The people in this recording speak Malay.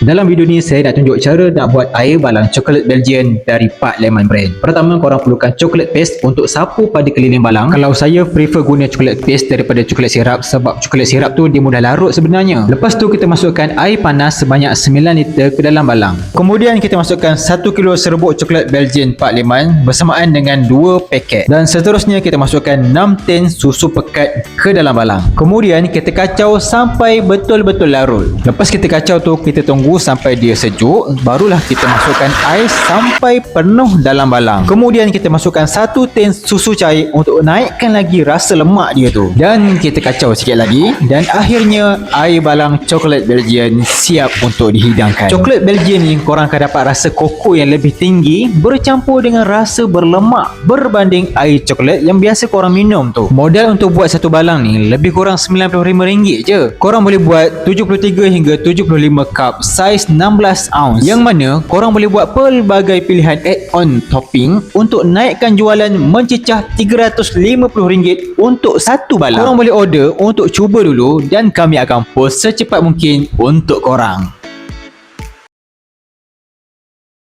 Dalam video ni saya nak tunjuk cara nak buat air balang coklat Belgian dari Pak Lemon Brand. Pertama korang perlukan coklat paste untuk sapu pada keliling balang. Kalau saya prefer guna coklat paste daripada coklat sirap sebab coklat sirap tu dia mudah larut sebenarnya. Lepas tu kita masukkan air panas sebanyak 9 liter ke dalam balang. Kemudian kita masukkan 1 kilo serbuk coklat Belgian Pak Lemon bersamaan dengan 2 paket. Dan seterusnya kita masukkan 6 tin susu pekat ke dalam balang. Kemudian kita kacau sampai betul-betul larut. Lepas kita kacau tu kita tunggu sampai dia sejuk barulah kita masukkan air sampai penuh dalam balang. Kemudian kita masukkan 1 tin susu cair untuk naikkan lagi rasa lemak dia tu. Dan kita kacau sikit lagi dan akhirnya air balang coklat Belgian siap untuk dihidangkan. Coklat Belgian ni korang akan dapat rasa koko yang lebih tinggi bercampur dengan rasa berlemak berbanding air coklat yang biasa korang minum tu. Modal untuk buat satu balang ni lebih kurang RM95 je. Korang boleh buat 73 hingga 75 cup saiz 16 ounce yang mana korang boleh buat pelbagai pilihan add-on topping untuk naikkan jualan mencecah RM350 untuk satu balang. Korang boleh order untuk cuba dulu dan kami akan post secepat mungkin untuk korang.